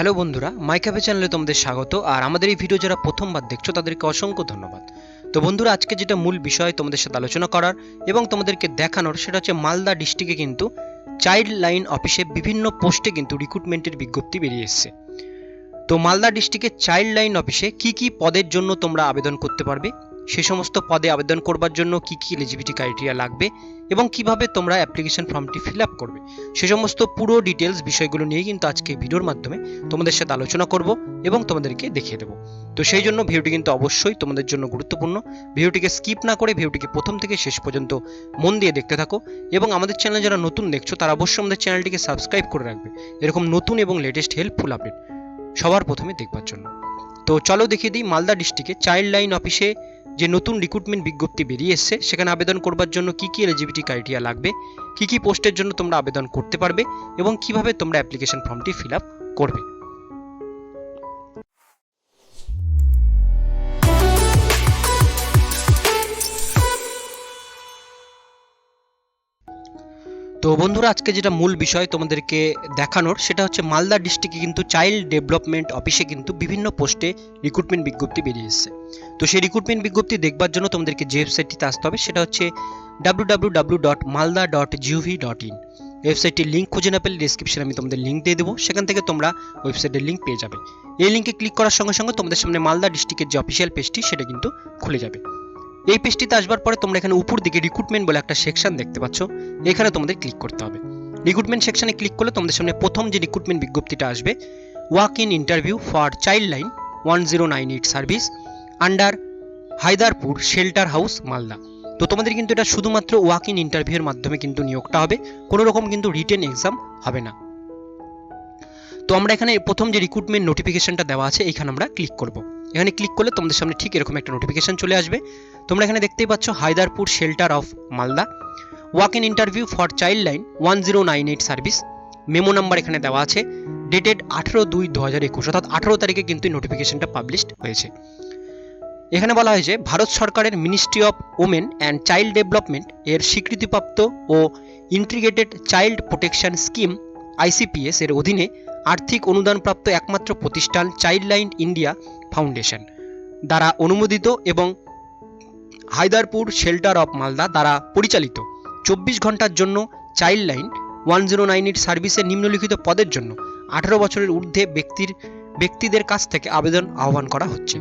Hello বন্ধুরা মাইক্যাফে চ্যানেলে তোমাদের স্বাগত, আর আমাদের এই ভিডিও যারা প্রথমবার দেখছ, তাদেরকে অসংখ্য ধন্যবাদ। তো বন্ধুরা, আজকে যেটা মূল বিষয় তোমাদের সাথে আলোচনা করার এবং তোমাদেরকে দেখানোর, সেটা হচ্ছে মালদা ডিস্ট্রিক্টে কিন্তু চাইল্ড লাইন অফিসে বিভিন্ন পোস্টে কিন্তু রিক্রুটমেন্টের বিজ্ঞপ্তি বেরিয়ে এসেছে। তো মালদা ডিস্ট্রিক্টের চাইল্ড লাইন অফিসে কি কি পদের জন্য তোমরা আবেদন করতে পারবে? সে সমস্ত পদে আবেদন করবার জন্য কি কি এলিজিবিলিটি ক্রাইটেরিয়া লাগবে এবং কীভাবে তোমরা অ্যাপ্লিকেশন ফর্মটি ফিল আপ করবে? সে সমস্ত পুরো ডিটেলস বিষয়গুলো নিয়ে কিন্তু আজকে ভিডিওর মাধ্যমে তোমাদের সাথে আলোচনা করব এবং তোমাদেরকে দেখিয়ে দেবো। তো সেই জন্য ভিডিওটি কিন্তু অবশ্যই তোমাদের জন্য গুরুত্বপূর্ণ। ভিডিওটিকে স্কিপ না করে ভিডিওটিকে প্রথম থেকে শেষ পর্যন্ত মন দিয়ে দেখতে থাকো এবং আমাদের চ্যানেল যারা নতুন দেখছ, তারা অবশ্যই আমাদের চ্যানেলটিকে সাবস্ক্রাইব করে রাখবে। এরকম নতুন এবং লেটেস্ট হেল্পফুল আপডেট সবার প্রথমে দেখবার জন্য। তো চলো দেখিয়ে দিই মালদা ডিস্ট্রিক্টে চাইল্ড লাইন অফিসে যে নতুন রিক্রুটমেন্ট বিজ্ঞপ্তি বেরিয়ে এসছে, সেখানে আবেদন করবার জন্য কি কি এলিজিবিলিটি ক্রাইটেরিয়া লাগবে, কি কি পোস্টের জন্য তোমরা আবেদন করতে পারবে এবং কীভাবে তোমরা অ্যাপ্লিকেশন ফর্মটি ফিল আপ করবে। তো বন্ধুরা, আজকে যেটা মূল বিষয় তোমাদেরকে দেখানোর, সেটা হচ্ছে মালদা ডিস্ট্রিক্টে কিন্তু চাইল্ড ডেভেলপমেন্ট অফিসে কিন্তু বিভিন্ন পোস্টে রিক্রুটমেন্ট বিজ্ঞপ্তি বেরিয়ে এসেছে। তো সেই রিক্রুটমেন্ট বিজ্ঞপ্তি দেখবার জন্য তোমাদেরকে যে ওয়েবসাইটটিতে আসতে হবে, সেটা হচ্ছে W W W dot Malda dot gov dot in ওয়েবসাইটটির link খুঁজে না পেলে ডিসক্রিপশনে আমি তোমাদের লিঙ্ক দিয়ে দেবো, সেখান থেকে তোমরা ওয়েবসাইটের লিঙ্ক পেয়ে যাবে। এই লিঙ্কে ক্লিক করার সঙ্গে সঙ্গে তোমাদের সামনে মালদা ডিস্ট্রিক্টের যে অফিসিয়াল পেজটি সেটা কিন্তু খুলে যাবে। এই পেজটিতে আসবার পরে তোমরা এখানে উপর দিকে রিক্রুটমেন্ট বলে একটা সেকশন দেখতে পাচ্ছ। এখানে তোমাদের ক্লিক করতে হবে। রিক্রুটমেন্ট সেকশনে ক্লিক করলে তোমাদের সামনে প্রথম যে রিক্রুটমেন্ট বিজ্ঞপ্তিটা আসবে walk in interview for child line one zero nine eight service under Haidarpur shelter house Malda. তো তোমাদের কিন্তু এটা শুধুমাত্র ওয়াক ইন ইন্টারভিউয়ের মাধ্যমে কিন্তু নিয়োগটা হবে। কোনো রকম কিন্তু রিটেন এক্সাম হবে না। তো আমরা এখানে প্রথম যে রিক্রুটমেন্ট নোটিফিকেশনটা দেওয়া আছে এখানে আমরা ক্লিক করব। এখানে ক্লিক করলে তোমাদের সামনে ঠিক এরকম একটা নোটিফিকেশন চলে আসবে। তোমরা এখানে দেখতেই পাচ্ছ Haidarpur shelter of Malda walk in interview for child line one zero nine eight service memo number এখানে দেওয়া আছে ডেটেড আঠেরো দুই দু হাজার একুশ, অর্থাৎ আঠেরো তারিখে কিন্তু নোটিফিকেশনটা পাবলিশড হয়েছে। এখানে বলা হয়েছে ভারত সরকারের ministry of women and child development এর স্বীকৃতিপ্রাপ্ত ও integrated child protection scheme ICPS এর অধীনে আর্থিক অনুদানপ্রাপ্ত একমাত্র প্রতিষ্ঠান চাইল্ড লাইন ইন্ডিয়া ফাউন্ডেশন দ্বারা অনুমোদিত এবং হায়দারপুর শেল্টার অফ মালদা দ্বারা পরিচালিত। চব্বিশ ঘণ্টার জন্য child line one zero nine eight সার্ভিসের নিম্নলিখিত পদের জন্য আঠারো বছরের ঊর্ধ্বে ব্যক্তির, ব্যক্তিদের কাছ থেকে আবেদন আহ্বান করা হচ্ছে।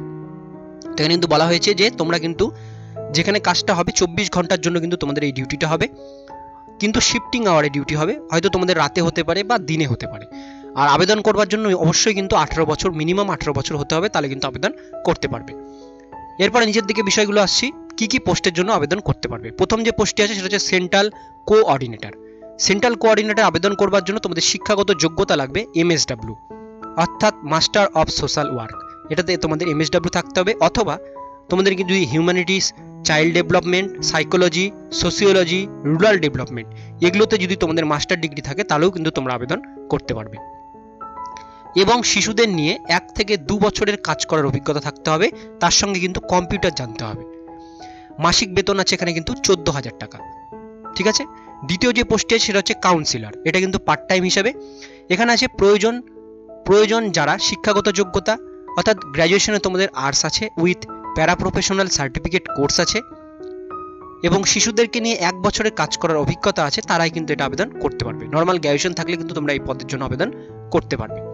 এখানে কিন্তু বলা হয়েছে যে তোমরা কিন্তু যেখানে কাজটা হবে চব্বিশ ঘণ্টার জন্য কিন্তু তোমাদের এই ডিউটিটা হবে। কিন্তু শিফটিং আওয়ারে ডিউটি হবে। হয়তো তোমাদের রাতে হতে পারে বা দিনে হতে পারে। আর আবেদন করবার জন্য অবশ্যই কিন্তু আঠেরো বছর মিনিমাম আঠেরো বছর হতে হবে, তাহলে কিন্তু আবেদন করতে পারবে। এরপরে নিচের দিকে বিষয়গুলো আসছি, কি কি পোস্টের জন্য আবেদন করতে পারবে। প্রথম যে পোস্টটি আছে, সেটা হচ্ছে সেন্ট্রাল কোঅর্ডিনেটর। সেন্ট্রাল কোঅর্ডিনেটর আবেদন করবার জন্য তোমাদের শিক্ষাগত যোগ্যতা লাগবে এমএসডাব্লিউ, অর্থাৎ মাস্টার অফ সোশ্যাল ওয়ার্ক। এটাতে তোমাদের এমএসডাব্লিউ থাকতে হবে, অথবা তোমাদের কিন্তু humanities, child development, psychology, sociology, rural development, এগুলোতে যদি তোমাদের মাস্টার ডিগ্রি থাকে, তাহলেও কিন্তু তোমরা আবেদন করতে পারবে। এবং শিশুদের নিয়ে এক থেকে দু বছরের কাজ করার অভিজ্ঞতা থাকতে হবে। তার সঙ্গে কিন্তু কম্পিউটার জানতে হবে। মাসিক বেতন আছে এখানে কিন্তু চোদ্দ হাজার টাকা। ঠিক আছে? দ্বিতীয় যে পোস্টে সেটা হচ্ছে কাউন্সিলর এটা কিন্তু পার্ট টাইম হিসাবে। এখানে আছে প্রয়োজন প্রয়োজন যারা শিক্ষাগত যোগ্যতা, অর্থাৎ গ্র্যাজুয়েশনে তোমাদের আর্টস আছে উইথ প্যারা প্রফেশনাল সার্টিফিকেট কোর্স আছে, এবং শিশুদেরকে নিয়ে এক বছরের কাজ করার অভিজ্ঞতা আছে, তারাই কিন্তু এটা আবেদন করতে পারবে। নর্মাল গ্র্যাজুয়েশন থাকলে কিন্তু তোমরা এই পদের জন্য আবেদন করতে পারবে।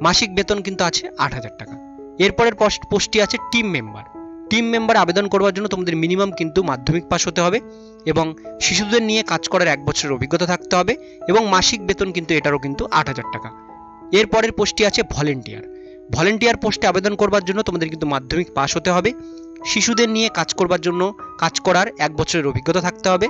মাসিক বেতন কিন্তু আছে আট হাজার টাকা। এরপরের পোস্ট পোস্টটি আছে টিম মেম্বার। টিম মেম্বার আবেদন করবার জন্য তোমাদের মিনিমাম কিন্তু মাধ্যমিক পাস হতে হবে এবং শিশুদের নিয়ে কাজ করার এক বছরের অভিজ্ঞতা থাকতে হবে এবং মাসিক বেতন কিন্তু এটারও কিন্তু আট হাজার টাকা। এরপরের পোস্টটি আছে ভলেন্টিয়ার। ভলেন্টিয়ার পোস্টে আবেদন করবার জন্য তোমাদের কিন্তু মাধ্যমিক পাস হতে হবে। শিশুদের নিয়ে কাজ করবার জন্য কাজ করার এক বছরের অভিজ্ঞতা থাকতে হবে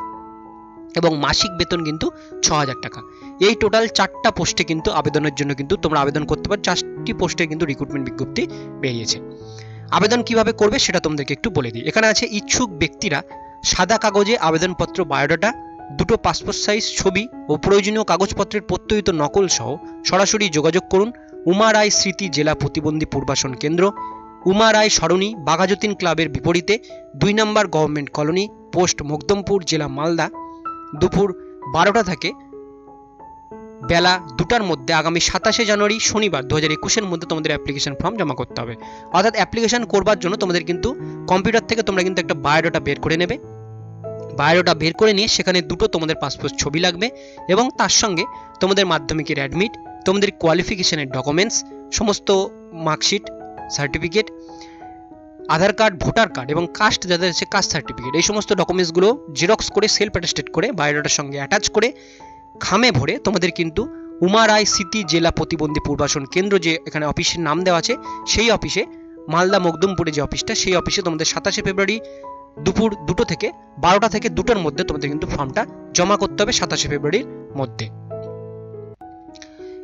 এবং মাসিক বেতন কিন্তু ছ হাজার টাকা। এই টোটাল চারটা পোস্টে কিন্তু আবেদনের জন্য কিন্তু তোমরা আবেদন করতে পারো। চারটি পোস্টে কিন্তু রিক্রুটমেন্ট বিজ্ঞপ্তি বেরিয়েছে। আবেদন কীভাবে করবে সেটা তোমাদেরকে একটু বলে দিই। এখানে আছে, ইচ্ছুক ব্যক্তিরা সাদা কাগজে আবেদনপত্র বায়োডাটা দুটো পাসপোর্ট সাইজ ছবি ও প্রয়োজনীয় কাগজপত্রের প্রত্যয়িত নকল সহ সরাসরি যোগাযোগ করুন। উমা রায় স্মৃতি জেলা প্রতিবন্ধী পূর্বাসন কেন্দ্র। উমা রায় সরণি, বাঘাযতীন ক্লাবের বিপরীতে, দুই নম্বর গভর্নমেন্ট কলোনি, পোস্ট মকদমপুর, জেলা মালদা। দুপুর বারোটা থেকে বেলা দুটার মধ্যে আগামী সাতাশে জানুয়ারি শনিবার দু হাজার একুশের মধ্যে তোমাদের অ্যাপ্লিকেশন ফর্ম জমা করতে হবে। অর্থাৎ অ্যাপ্লিকেশন করবার জন্য তোমাদের কিন্তু কম্পিউটার থেকে তোমরা কিন্তু একটা বায়োডাটা বের করে নেবে। বায়োডাটা বের করে নিয়ে সেখানে দুটো তোমাদের পাসপোর্ট ছবি লাগবে এবং তার সঙ্গে তোমাদের মাধ্যমিকের অ্যাডমিট তোমাদের কোয়ালিফিকেশনের ডকুমেন্টস সমস্ত marksheet certificate Aadhaar card voter card এবং কাস্ট যাদের আছে কাস্ট সার্টিফিকেট এই সমস্ত ডকুমেন্টসগুলো জেরক্স করে সেলফ অ্যাটাস্টেড করে বায়োডাটার সঙ্গে অ্যাটাচ করে খামে ভরে তোমাদের কিন্তু উমা রায় স্মৃতি জেলা প্রতিবন্ধী পূর্বাসন কেন্দ্র যে এখানে অফিসের নাম দেওয়া আছে, সেই অফিসে, মালদা মকদুমপুরে যে অফিসটা, সেই অফিসে তোমাদের সাতাশে ফেব্রুয়ারি দুপুর দুটো থেকে বারোটা থেকে দুটোর মধ্যে তোমাদের কিন্তু ফর্মটা জমা করতে হবে সাতাশে ফেব্রুয়ারির মধ্যে।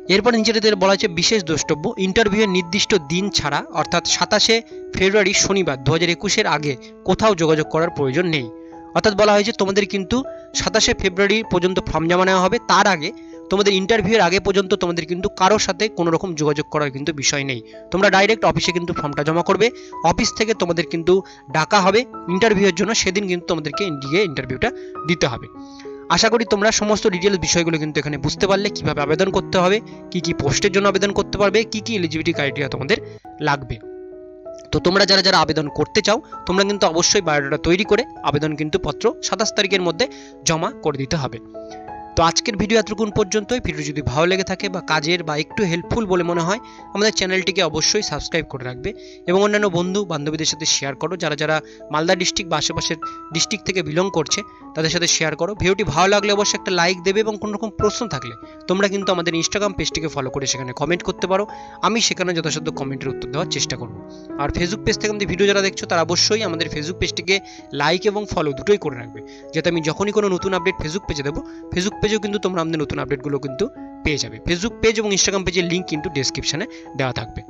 এরপর নিচেতে বলা হয়েছে বিশেষ দ্রষ্টব্য ইন্টারভিউয়ের নির্দিষ্ট দিন ছাড়া, অর্থাৎ সাতাশে ফেব্রুয়ারি শনিবার দু হাজার একুশের আগে কোথাও যোগাযোগ করার প্রয়োজন নেই। অর্থাৎ বলা হয়েছে তোমাদের কিন্তু সাতাশে ফেব্রুয়ারি পর্যন্ত ফর্ম জমা নেওয়া হবে। তার আগে তোমাদের ইন্টারভিউয়ের আগে পর্যন্ত তোমাদের কিন্তু কারোর সাথে কোনো রকম যোগাযোগ করার কিন্তু বিষয় নেই। তোমরা ডাইরেক্ট অফিসে কিন্তু ফর্মটা জমা করবে। অফিস থেকে তোমাদের কিন্তু ডাকা হবে। ইন্টারভিউয়ের জন্য সেদিন কিন্তু তোমাদেরকে গিয়ে ইন্টারভিউটা দিতে হবে। আশা করি তোমরা সমস্ত ডিটেলস বিষয়গুলো কিন্তু এখানে বুঝতে পারলে, কীভাবে আবেদন করতে হবে, কি কি পোস্টের জন্য আবেদন করতে পারবে, কি কি এলিজিবিলিটি ক্রাইটেরিয়া তোমাদের লাগবে। তো তোমরা যারা যারা আবেদন করতে চাও, তোমরা কিন্তু অবশ্যই বায়োডাটা তৈরি করে আবেদন কিন্তু পত্র সাতাশ তারিখের মধ্যে জমা করে দিতে হবে। তো আজকের ভিডিও এতটুকুন পর্যন্তই। ভিডিও যদি ভালো লেগে থাকে বা কাজের বা একটু হেল্পফুল বলে মনে হয়, আমাদের চ্যানেলটিকে অবশ্যই সাবস্ক্রাইব করে রাখবে এবং অন্যান্য বন্ধু বান্ধবীদের সাথে শেয়ার করো। যারা যারা মালদা ডিস্ট্রিক্ট বা আশেপাশের ডিস্ট্রিক্ট থেকে বিলং করছে, তাদের সাথে শেয়ার করো। ভিডিওটি ভালো লাগলে অবশ্যই একটা লাইক দেবে এবং কোনো রকম প্রশ্ন থাকলে তোমরা কিন্তু আমাদের ইনস্টাগ্রাম পেজটিকে ফলো করে সেখানে কমেন্ট করতে পারো। আমি সেখানে যথাসাধ্য কমেন্টের উত্তর দেওয়ার চেষ্টা করব। আর ফেসবুক পেজ থেকে আমাদের ভিডিও যারা দেখছ, তারা অবশ্যই আমাদের ফেসবুক পেজটিকে লাইক এবং ফলো দুটোই করে রাখবে। যাতে আমি যখনই কোনো নতুন আপডেট ফেসবুক পেজে দেবো ফেসবুক পেজেও কিন্তু তোমরা আমাদের নতুন আপডেটগুলো কিন্তু পেয়ে যাবে। ফেসবুক পেজ এবং ইনস্টাগ্রাম পেজের লিঙ্ক কিন্তু ডেসক্রিপশনে দেওয়া থাকবে।